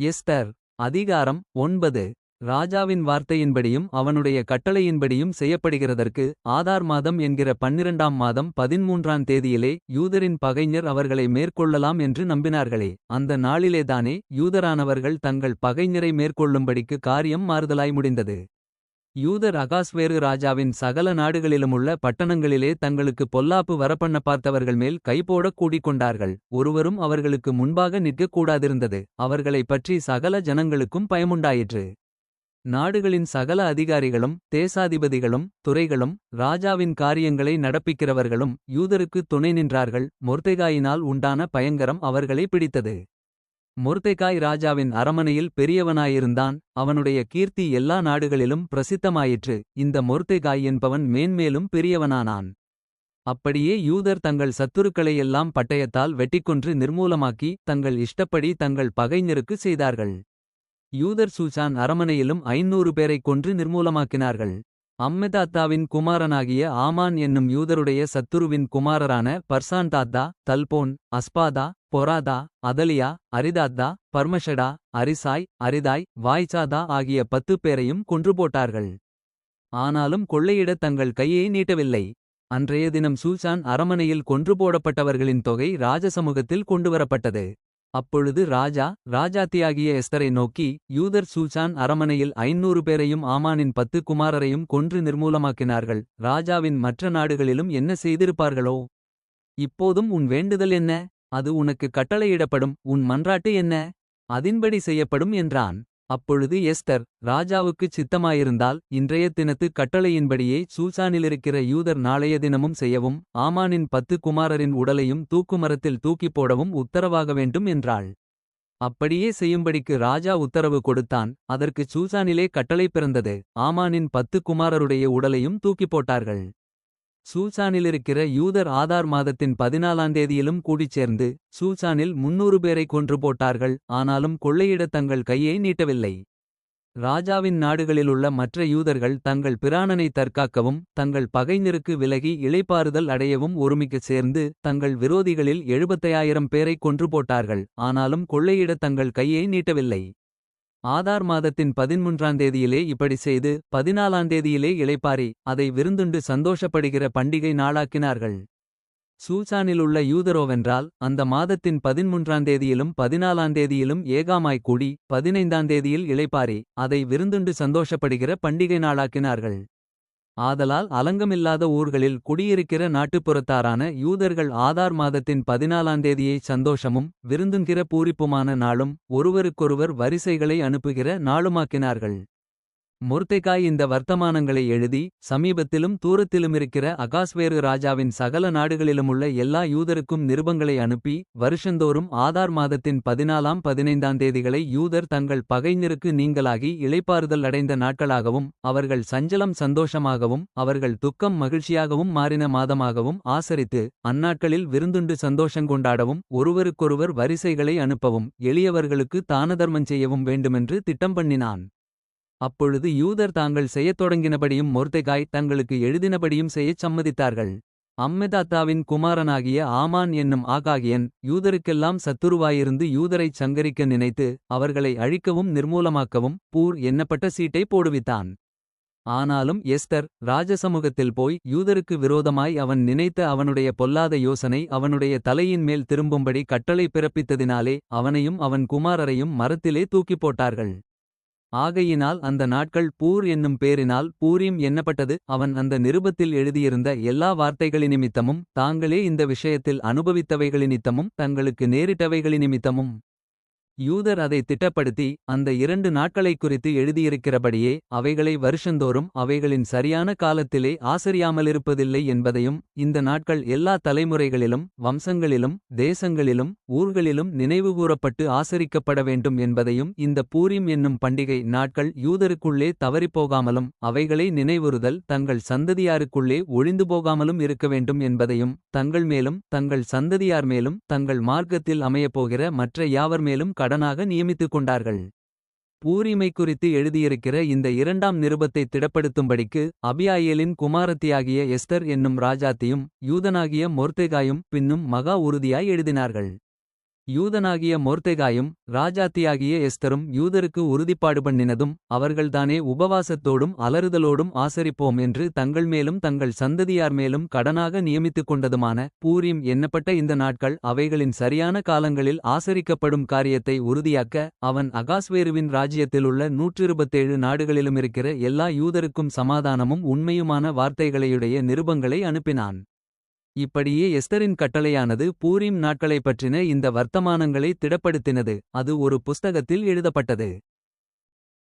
Esther அதிகாரம் ஒன்பது. ராஜாவின் வார்த்தையின்படியும் அவனுடைய கட்டளையின்படியும் செய்யப்படுகிறதற்கு ஆதார் மாதம் என்கிற பன்னிரண்டாம் மாதம் பதின்மூன்றாம் தேதியிலே யூதரின் பகைஞர் அவர்களை மேற்கொள்ளலாம் என்று நம்பினார்களே. அந்த நாளிலேதானே யூதரானவர்கள் தங்கள் பகைஞரை மேற்கொள்ளும்படிக்கு காரியம் மாறுதலாய் முடிந்தது. யூதர் அகாஸ்வேறு ராஜாவின் சகல நாடுகளிலுமுள்ள பட்டணங்களிலே தங்களுக்கு பொல்லாப்பு வரப்பண்ண பார்த்தவர்கள் மேல் கைபோடக் கூடிக் கொண்டார்கள் ஒருவரும் அவர்களுக்கு முன்பாக நிற்கக் கூடாதிருந்தது அவர்களைப் பற்றி சகல ஜனங்களுக்கும் பயமுண்டாயிற்று. நாடுகளின் சகல அதிகாரிகளும் தேசாதிபதிகளும் துறைகளும் ராஜாவின் காரியங்களை நடப்பிக்கிறவர்களும் யூதருக்கு துணை நின்றார்கள். மொர்தெகாயினால் உண்டான பயங்கரம் அவர்களை பிடித்தது. மொர்தெகாய் ராஜாவின் அரமனையில் பெரியவனாயிருந்தான். அவனுடைய கீர்த்தி எல்லா நாடுகளிலும் பிரசித்தமாயிற்று. இந்த மொர்தெகாய் என்பவன் மேன்மேலும் பெரியவனானான். அப்படியே யூதர் தங்கள் சத்துருக்களையெல்லாம் பட்டயத்தால் வெட்டிக்கொன்று நிர்மூலமாக்கி தங்கள் இஷ்டப்படி தங்கள் பகைஞருக்கு செய்தார்கள். யூதர் சூசான் அரமனையிலும் ஐநூறு பேரைக் கொன்று நிர்மூலமாக்கினார்கள். அம்மெதாத்தாவின் குமாரனாகிய ஆமான் என்னும் யூதருடைய சத்துருவின் குமாரரான பர்சான்தாத்தா தல்போன் அஸ்பாதா பொராதா அதலியா அரிதாத்தா பர்மஷடா அரிசாய் அரிதாய் வாய்ச்சாதா ஆகிய பத்து பேரையும் கொன்று போட்டார்கள். ஆனாலும் கொள்ளையிடத் தங்கள் கையை நீட்டவில்லை. அன்றைய தினம் சூசான் அரமனையில் கொன்று போடப்பட்டவர்களின் தொகை ராஜசமூகத்தில் கொண்டுவரப்பட்டது அப்பொழுது ராஜா ராஜாத்தியாகிய எஸ்தரை நோக்கி யூதர் சூசான் அரமனையில் ஐநூறு பேரையும் ஆமானின் பத்து குமாரரையும் கொன்று நிர்மூலமாக்கினார்கள். ராஜாவின் மற்ற நாடுகளிலும் என்ன செய்திருப்பார்களோ? இப்போதும் உன் வேண்டுதல் என்ன? அது உனக்கு கட்டளையிடப்படும் உன் மன்றாட்டு என்ன? அதின்படி செய்யப்படும் என்றான். அப்பொழுது எஸ்தர் ராஜாவுக்குச் சித்தமாயிருந்தால் இன்றைய தினத்து கட்டளையின்படியே சூசானிலிருக்கிற யூதர் நாளைய தினமும் செய்யவும் ஆமானின் பத்து குமாரரின் உடலையும் தூக்குமரத்தில் தூக்கிப் போடவும் உத்தரவாக வேண்டும் என்றாள். அப்படியே செய்யும்படிக்கு ராஜா உத்தரவு கொடுத்தான் அதற்குச் சூசானிலே கட்டளை பிறந்தது ஆமானின் பத்து குமாரருடைய உடலையும் தூக்கிப் போட்டார்கள். சூசானிலிருக்கிற யூதர் ஆதார் மாதத்தின் பதினாலாம் தேதியிலும் கூடிச் சேர்ந்து சூசானில் முன்னூறு பேரை கொன்று போட்டார்கள் ஆனாலும் கொள்ளையிட தங்கள் கையை நீட்டவில்லை. ராஜாவின் நாடுகளிலுள்ள மற்ற யூதர்கள் தங்கள் பிராணனை தற்காக்கவும் தங்கள் பகைஞருக்கு விலகி இளைப்பாறுதல் அடையவும் ஒருமிக்கச் சேர்ந்து தங்கள் விரோதிகளில் எழுபத்தையாயிரம் பேரைக் கொன்று போட்டார்கள் ஆனாலும் கொள்ளையிடத் தங்கள் கையை நீட்டவில்லை. ஆதார் மாதத்தின் பதிமூன்றாம் தேதியிலே இப்படி செய்து பதினாலாம் தேதியிலே இளைப்பாரி அதை விருந்துண்டு சந்தோஷப்படுகிற பண்டிகை நாளாக்கினார்கள். சூசானிலுள்ள யூதரோவென்றால் அந்த மாதத்தின் பதிமூன்றாம் தேதியிலும் பதினாலாம் தேதியிலும் ஏகாமாய்க் கூடி பதினைந்தாம் தேதியில் இளைப்பாரி அதை விருந்துண்டு சந்தோஷப்படுகிற பண்டிகை நாளாக்கினார்கள். ஆதலால் அலங்கமில்லாத ஊர்களில் குடியிருக்கிற நாட்டுப்புறத்தாரான யூதர்கள் ஆதார் மாதத்தின் பதினாலாம் தேதியை சந்தோஷமும் விருந்துங்கிற பூரிப்புமான நாளும் ஒருவருக்கொருவர் வரிசைகளை அனுப்புகிற நாளுமாக்கினார்கள். மொர்தெகாய் இந்த வர்த்தமானங்களை எழுதி சமீபத்திலும் தூரத்திலுமிருக்கிற அகாஸ்வேறு ராஜாவின் சகல நாடுகளிலுமுள்ள எல்லா யூதருக்கும் நிருபங்களை அனுப்பி வருஷந்தோறும் ஆதார் மாதத்தின் பதினாலாம் பதினைந்தாம் தேதிகளை யூதர் தங்கள் பகைஞருக்கு நீங்களாகி இளைப்பாறுதல் அடைந்த நாட்களாகவும் அவர்கள் சஞ்சலம் சந்தோஷமாகவும் அவர்கள் துக்கம் மகிழ்ச்சியாகவும் மாறின மாதமாகவும் ஆசரித்து அந்நாட்களில் விருந்துண்டு சந்தோஷங்கொண்டாடவும் ஒருவருக்கொருவர் வரிசைகளை அனுப்பவும் எளியவர்களுக்கு தானதர்மம் செய்யவும் வேண்டுமென்று திட்டம் பண்ணினான் அப்பொழுது யூதர் தாங்கள் செய்யத் தொடங்கினபடியும் மொர்தெகாய் தங்களுக்கு எழுதினபடியும் செய்யச் சம்மதித்தார்கள். அம்மெதாத்தாவின் குமாரனாகிய ஆமான் என்னும் ஆகாகியன் யூதருக்கெல்லாம் சத்துருவாயிருந்து யூதரைச் சங்கரிக்க நினைத்து அவர்களை அழிக்கவும் நிர்மூலமாக்கவும் பூர் எண்ணப்பட்ட சீட்டை போடுவித்தான். ஆனாலும் எஸ்தர் ராஜசமூகத்தில் போய் யூதருக்கு விரோதமாய் அவன் நினைத்த அவனுடைய பொல்லாத யோசனை அவனுடைய தலையின் மேல் திரும்பும்படி கட்டளை பிறப்பித்ததினாலே அவனையும் அவன் குமாரரையும் மரத்திலே தூக்கிப் போட்டார்கள். ஆகையினால் அந்த நாட்கள் பூர் என்னும் பேரினால் பூரீம் எண்ணப்பட்டது அவன் அந்த நிருபத்தில் எழுதியிருந்த எல்லா வார்த்தைகளினிமித்தமும் தாங்களே இந்த விஷயத்தில் அனுபவித்தவைகளினித்தமும் தங்களுக்கு நேரிட்டவைகளினிமித்தமும். யூதர் அதை திட்டப்படுத்தி அந்த இரண்டு நாட்களைக் குறித்து எழுதியிருக்கிறபடியே அவைகளை வருஷந்தோறும் அவைகளின் சரியான காலத்திலே ஆசரியாமலிருப்பதில்லை என்பதையும் இந்த நாட்கள் எல்லா தலைமுறைகளிலும் வம்சங்களிலும் தேசங்களிலும் ஊர்களிலும் நினைவுகூரப்பட்டு ஆசரிக்கப்பட வேண்டும் என்பதையும் இந்த பூரிம் என்னும் பண்டிகை நாட்கள் யூதருக்குள்ளே தவறிப்போகாமலும் அவைகளை நினைவுறுதல் தங்கள் சந்ததியாருக்குள்ளே ஒழிந்து போகாமலும் இருக்க வேண்டும் என்பதையும் தங்கள் மேலும் தங்கள் சந்ததியார் மேலும் தங்கள் மார்க்கத்தில் அமையப்போகிற மற்ற யாவர் மேலும் கடனாக நியமித்துக் கொண்டார்கள். பூரிமை குறித்து எழுதியிருக்கிற இந்த இரண்டாம் நிருபத்தை திடப்படுத்தும்படிக்கு அபியாயேலின் குமாரத்தியாகிய எஸ்தர் என்னும் ராஜாத்தியும் யூதனாகிய மொர்தெகாயும் பின்னும் மகா உறுதியாய் எழுதினார்கள். யூதனாகிய மொர்தெகாயும் ராஜாத்தியாகிய எஸ்தரும் யூதருக்கு உறுதிப்பாடு பண்ணினதும் அவர்கள்தானே உபவாசத்தோடும் அலறுதலோடும் ஆசரிப்போம் என்று தங்கள் மேலும் தங்கள் சந்ததியார் மேலும் கடனாக நியமித்துக் கொண்டதுமான பூரீம் எண்ணப்பட்ட இந்த நாட்கள் அவைகளின் சரியான காலங்களில் ஆசரிக்கப்படும் காரியத்தை உறுதியாக்க அவன் அகாஸ்வேருவின் ராஜ்யத்திலுள்ள நூற்றிருபத்தேழு நாடுகளிலுமிருக்கிற எல்லா யூதருக்கும் சமாதானமும் உண்மையுமான வார்த்தைகளையுடைய நிருபங்களை அனுப்பினான். இப்படியே எஸ்தரின் கட்டளையானது பூரீம் நாட்களைப் பற்றின இந்த வர்த்தமானங்களை திடப்படுத்தினது. அது ஒரு புஸ்தகத்தில் எழுதப்பட்டது.